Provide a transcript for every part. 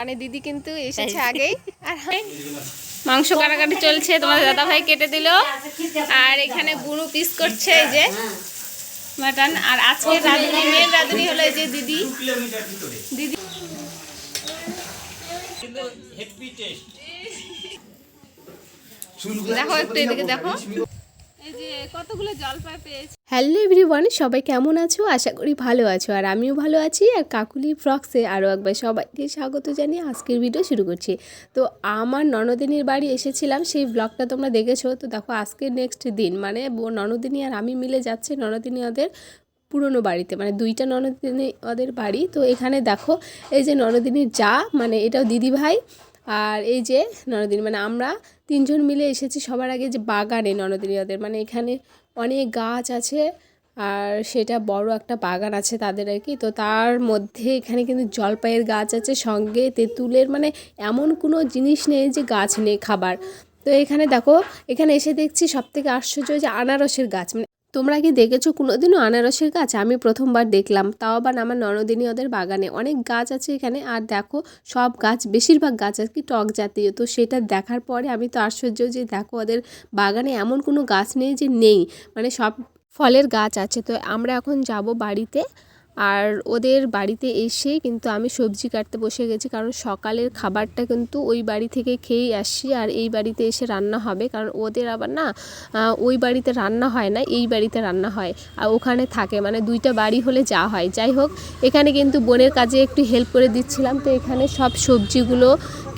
মানে দিদি কিন্তু এসেছে আগেই। আর মাংস কাটাকাটি চলছে তোমাদের দাদা ভাই কেটে দিল। আর এখানে বুড়ো পিস করছে এই যে মাটন। আর আজকে রাঁধুনি মেন রাঁধুনি হলো এই যে দিদি। দিদি দেখো একটু এদিকে দেখো। যে কতগুলো জলপাই হ্যালো এভরিওয়ান, সবাই কেমন আছো? আশা করি ভালো আছো। আর আমিও ভালো আছি। আর কাকুলি ফ্রক্সে আরও একবার সবাইকে স্বাগত জানিয়ে আজকের ভিডিও শুরু করছি। তো আমার ননদিনীর বাড়ি এসেছিলাম, সেই ব্লগটা তোমরা দেখেছ। তো দেখো আজকে নেক্সট দিন মানে ননদিনী আর আমি মিলে যাচ্ছে ননদিনী ওদের পুরনো বাড়িতে মানে দুইটা ননদিনী ওদের বাড়ি। তো এখানে দেখো, এই যে ননদিনীর যা মানে এটাও দিদি ভাই আর এই যে ননদিনী মানে আমরা তিনজন মিলে এসেছি সবার আগে যে বাগানে ননদিনীয়দের মানে এখানে অনেক গাছ আছে আর সেটা বড় একটা বাগান আছে তাদের আর কি। তো তার মধ্যে এখানে কিন্তু জলপাইয়ের গাছ আছে, সঙ্গে তেঁতুলের মানে এমন কোনো জিনিস নেই যে গাছ নেই খাবার। তো এখানে দেখো, এখানে এসে দেখছি সব থেকে আশ্চর্য যে আনারসের গাছ। মানে তোমরা কি দেখেছ কোনোদিনও আনারসের গাছ? আমি প্রথমবার দেখলাম। তাও আবার আমার ননদিনী ওদের বাগানে। অনেক গাছ আছে এখানে। আর দেখো, সব গাছ, বেশিরভাগ গাছ আর কি টক জাতীয়। তো সেটা দেখার পরে আমি তো আশ্চর্য যে দেখো, ওদের বাগানে এমন কোনো গাছ নেই যে নেই। মানে সব ফলের গাছ আছে। তো আমরা এখন যাব বাড়িতে। আর ওদের বাড়িতে এসে কিন্তু আমি সবজি কাটতে বসে গেছি, কারণ সকালের খাবারটা কিন্তু ওই বাড়ি থেকে খেয়েই আসছি আর এই বাড়িতে এসে রান্না হবে। কারণ ওদের আবার না ওই বাড়িতে রান্না হয় না, এই বাড়িতে রান্না হয়। আর ওখানে থাকে মানে দুইটা বাড়ি হলে যা হয়। যাই হোক, এখানে কিন্তু বোনের কাজে একটু হেল্প করে দিচ্ছিলাম। তো এখানে সব সবজিগুলো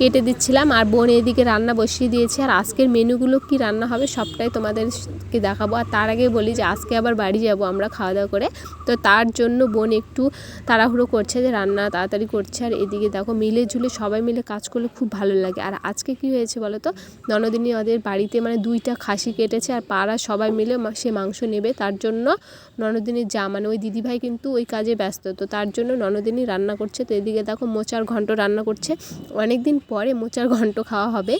কেটে দিচ্ছিলাম আর বোন এদিকে রান্না বসিয়ে দিয়েছে আর আজকের মেনুগুলো কি রান্না হবে সবটাই তোমাদেরকে দেখাবো। আর তার আগে বলি যে আজকে আবার বাড়ি যাব আমরা খাওয়া দাওয়া করে। তো তার জন্য বোন একটু তাড়াহুড়ো করছে যে রান্না তাড়াতাড়ি করছে আর এদিকে দেখো মিলে ঝুলে সবাই মিলে কাজ করলে খুব ভালো লাগে। আর আজকে কি হয়েছে বলো তো? ননদিনী ওদের বাড়িতে মানে দুইটা খাসি কেটেছে আর পাড়া সবাই মিলে সে মাংস নেবে। তার জন্য ননদিনীর যা মানে ওই দিদিভাই কিন্তু ওই কাজে ব্যস্ত। তো তার জন্য ননদিনী রান্না করছে। তো এদিকে দেখো মোচার ঘন্ট রান্না করছে। অনেক দিন পরে মোচার ঘন্ট খাওয়া হবে।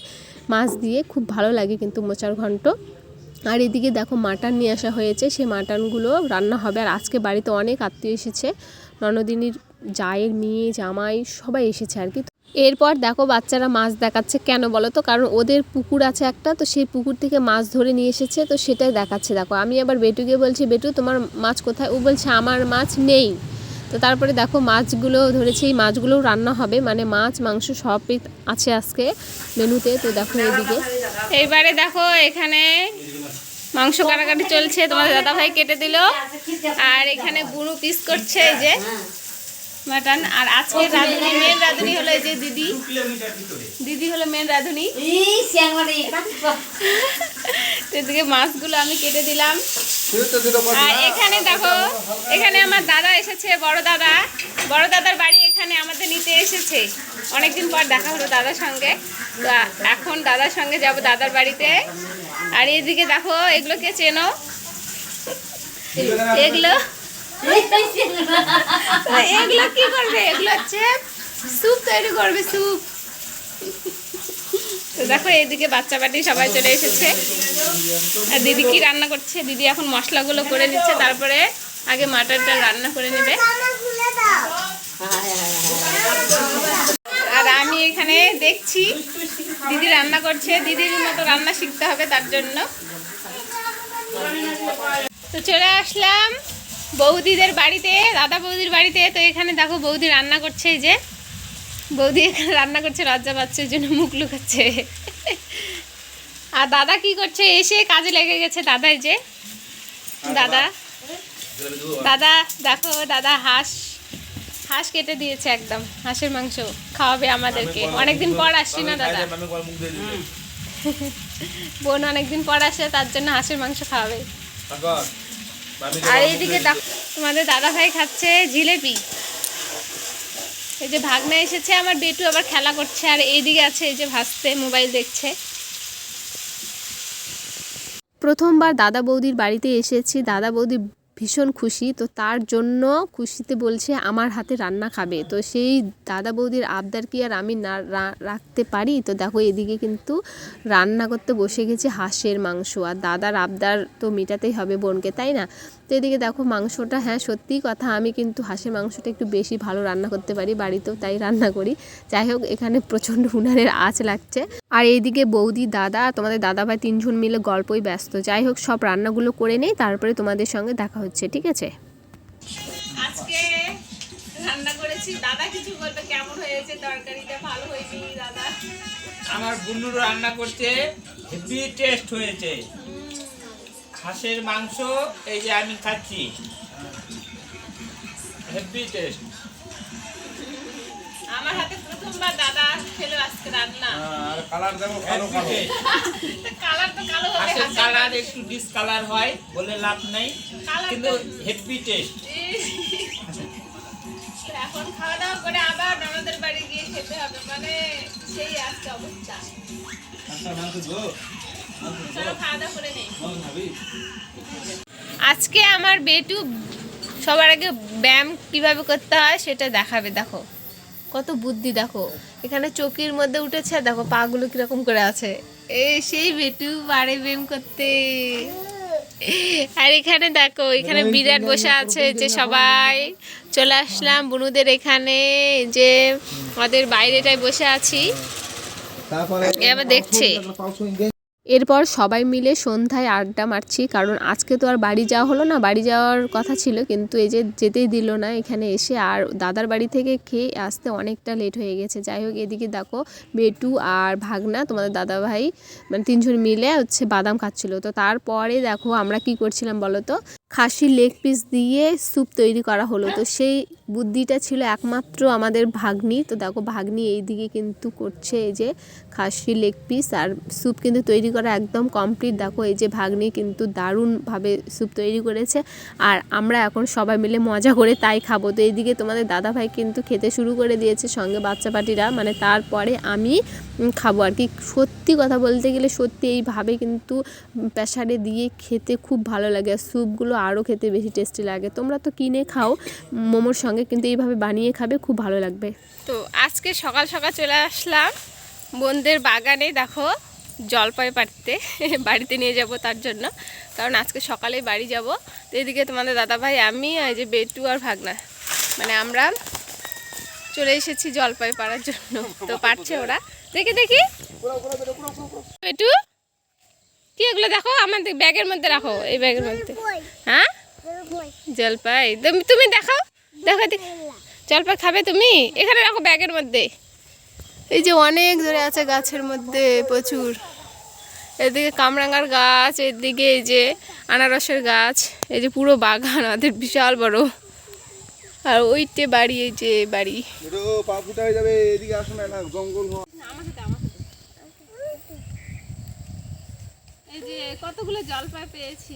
মাছ দিয়ে খুব ভালো লাগে কিন্তু মোচার ঘন্ট। আর এদিকে দেখো মাটন নিয়ে আসা হয়েছে, সেই মাটনগুলো রান্না হবে। আর আজকে বাড়িতে অনেক আত্মীয় এসেছে, ননদিনীর জায়ের মেয়ে, জামাই, সবাই এসেছে আর কি। এরপর দেখো বাচ্চারা মাছ দেখাচ্ছে কেন বলো তো? কারণ ওদের পুকুর আছে একটা, তো সেই পুকুর থেকে মাছ ধরে নিয়ে এসেছে, তো সেটাই দেখাচ্ছে। দেখো আমি আবার বেটুকে বলছি, বেটু তোমার মাছ কোথায়? ও বলছে, আমার মাছ নেই। তো তারপরে দেখো মাছগুলো ধরেছি এই মাছগুলোও রান্না হবে মানে মাছ মাংস সবই আছে আজকে মেনুতে তো দেখো এইদিকে এইবারে দেখো এখানে মাংস কাটাকাটি চলছে তোমার দাদা ভাই কেটে দিল আর এখানে গুঁড়ো পিস করছে এই যে মাটন আর আজকে রাঁধুনি মেন রাঁধুনি হলো এই যে দিদি। দিদি হলো মেন রাঁধুনি। তো এদিকে মাছগুলো আমি কেটে দিলাম। এখানে দেখো এখানে আমার দাদা এসেছে বড় দাদা। বড় দাদার বাড়ি এখানে আমাদের নিতে এসেছে। অনেকদিন পর দেখা হলো দাদার সঙ্গে। তো এখন দাদার সঙ্গে যাব দাদার বাড়িতে। আর এদিকে দেখো এগুলো কে চেনো? এগুলো? এগুলো কি করবে? এগুলো হচ্ছে স্যুপ তৈরি করবে স্যুপ তো দেখো এদিকে বাচ্চা বাটি সবাই চলে এসেছে। আর দিদি কি রান্না করছে? দিদি এখন মশলাগুলো করে নিচ্ছে, তারপরে আগে মাটনটা রান্না করে নেবে। আর আমি এখানে দেখছি, দিদি রান্না করছে, দিদির মতো রান্না শিখতে হবে তার জন্য। তো চলে আসলাম বৌদিদের বাড়িতে, দাদা বৌদির বাড়িতে। তো এখানে দেখো, বৌদি রান্না করছে এই যে। বৌদি এখানে রান্না করছে লজ্জা পাচ্ছে ওই জন্য মুখ লুকাচ্ছে। আর দাদা কি করছে? এসে কাজে লেগে গেছে দাদা এই যে। দাদা। দাদা। দেখো দাদা হাঁস হাঁস কেটে দিয়েছে একদম হাঁসের মাংস খাওয়াবে আমাদেরকে। অনেকদিন পর আসছি না দাদা? বোন অনেকদিন পর আসে তার জন্য হাঁসের মাংস খাওয়াবে। আর এইদিকে তোমাদের দাদা ভাই খাচ্ছে জিলেপি। এই যে ভাগনা এসেছে, আমার বেটু আবার খেলা করছে, আর এইদিকে আছে এই যে ভাসতে, মোবাইল দেখছে। প্রথমবার দাদা বৌদির বাড়িতে এসেছি, দাদা বৌদি ভীষণ খুশি, তো তার জন্য খুশিতে বলছে, আমার হাতে রান্না খাবে। তো সেই দাদা বৌদির আবদার কি আর আমি না রাখতে পারি? তো দেখো, এদিকে কিন্তু রান্না করতে বসে গেছে হাঁসের মাংস, আর দাদার আবদার তো মেটাতেই হবে বোনকে, তাই না? তো এদিকে দেখো মাংসটা হ্যাঁ সত্যিই কথা আমি কিন্তু হাঁসের মাংসটা একটু বেশি ভালো রান্না করতে পারি বাড়িতেও তাই রান্না করি। যাই হোক এখানে প্রচণ্ড উনানের আঁচ লাগছে। আর এইদিকে বৌদি দাদা আর তোমাদের দাদা ভাই তিনজন মিলে গল্পই ব্যস্ত। যাই হোক সব রান্নাগুলো করে নেই তারপরে তোমাদের সঙ্গে দেখা হচ্ছে ঠিক আছে? আজকে রান্না করেছি। দাদা কিছু বলবে কেমন হয়েছে তরকারিটা? ভালো হয়েছে দাদা? আমার বুনু রান্না করতে হেভি টেস্ট হয়েছে। হাঁসের মাংস এই যে আমি খাচ্ছি। হেভি টেস্ট আমার হাতে প্রথমবার দাদা খেলো আজকে রান্না। আর কালার দেবো কালো কালো। কালার তো কালো হবে হাঁসের কালার একটু ডিসকালার হয় বলে লাভ নাই কালার কিন্তু হেভি টেস্ট এখন খাওয়া দাওয়া করে আবার ননদের বাড়ি গিয়ে খেতে হবে মানে সেই আজকে অবস্থা। আজকে আমার বেটু সবার আগে ব্যায়াম কীভাবে করতে হয় সেটা দেখাবে দেখো। কত বুদ্ধি দেখো। এখানে চকির মধ্যে উঠেছে দেখো পাগুলো কীরকম করে আছে। এই সেই বেটু পারে ব্যায়াম করতে। আর এখানে দেখো এখানে বিরাট বসে আছে যে সবাই। চলে আসলাম বুনুদের এখানে যে আমাদের বাইরেটায় বসে আছি। এ আবার দেখছে। এরপর সবাই মিলে সন্ধ্যায় আড্ডা মারছি, কারণ আজকে তো আর বাড়ি যাওয়া হলো না, বাড়ি যাওয়ার কথা ছিল, কিন্তু এই যে যেতেই দিল না এখানে এসে, আর দাদার বাড়ি থেকে খেয়ে আসতে অনেকটা লেট হয়ে গেছে। যাই হোক, এদিকে দেখো বেটু আর ভাগনা, তোমাদের দাদা ভাই মানে তিনজন মিলে হচ্ছে বাদাম খাচ্ছিলো। তো তারপরে দেখো আমরা কি করছিলাম বলো তো? খাসির লেগ পিস দিয়ে স্যুপ তৈরি করা হলো। তো সেই বুদ্ধিটা ছিল একমাত্র আমাদের ভাগ্নি। তো দেখো ভাগ্নি এই দিকে কিন্তু করছে এই যে খাসির লেগ পিস আর স্যুপ কিন্তু তৈরি করা একদম কমপ্লিট দেখো এই যে ভাগ্নি কিন্তু দারুণভাবে স্যুপ তৈরি করেছে আর আমরা এখন সবাই মিলে মজা করে তাই খাব। তো এইদিকে তোমাদের দাদা ভাই কিন্তু খেতে শুরু করে দিয়েছে সঙ্গে বাচ্চা পাটিরা মানে তারপরে আমি খাব আর কি। সত্যি কথা বলতে গেলে সত্যি এইভাবে কিন্তু প্রেশারে দিয়ে খেতে খুব ভালো লাগে। আর স্যুপগুলো আরও খেতে বেশি টেস্টি লাগে। তোমরা তো কিনে খাও, মোমোর সঙ্গে কিন্তু এইভাবে বানিয়ে খাবে, খুব ভালো লাগবে। তো আজকে সকাল সকাল চলে আসলাম, বোনদের বাগানে দেখো জলপাই পাড়তে বাড়িতে নিয়ে যাব তার জন্য। কারণ আজকে সকালে বাড়ি যাব। তো এদিকে তোমাদের দাদা ভাই আমি আর যে বেটু আর ভাগনা। মানে আমরা চলে এসেছি জলপাই পাড়ার জন্য। তো পারছে ওরা। দেখি দেখি। বেটু, কি এগুলো দেখো? আমাদের ব্যাগের মধ্যে রাখো, এই ব্যাগের মধ্যে। জলপাই। তুমি- তুমি দেখাও। দেখো দেখি জলপাই খাবে তুমি? এখানে রাখো ব্যাগের মধ্যে। এই যে অনেক ধরে আছে গাছের মধ্যে প্রচুর। এদিকে কামরাঙ্গার গাছ এদিকে এই যে আনারসের গাছ এই যে পুরো বাগান আমাদের বিশাল বড়। আর ওইটে বাড়ি এই যে বাড়ি। একটু পা ফুটা হয়ে যাবে এদিকে আসো না না জঙ্গল এই যে কতগুলো জলপাই পেয়েছি।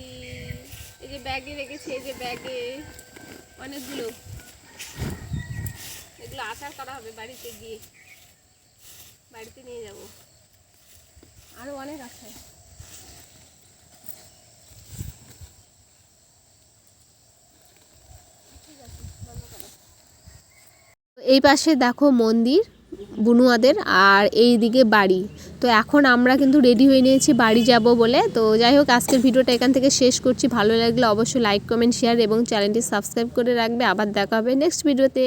এই যে ব্যাগে এই যে ব্যাগে অনেকগুলো। এগুলো করা হবে বাড়িতে গিয়ে। বাড়িতে নিয়ে যাব। আরও অনেক আছে। এই পাশে দেখো মন্দির, বুনুয়াদের, আর এই দিকে বাড়ি। তো এখন আমরা কিন্তু রেডি হয়ে নিয়েছি, বাড়ি যাব বলে। তো যাই হোক, আজকের ভিডিওটা এখান থেকে শেষ করছি। ভালো লাগলে অবশ্যই লাইক কমেন্ট শেয়ার এবং চ্যানেলটি সাবস্ক্রাইব করে রাখবে। আবার দেখা হবে নেক্সট ভিডিওতে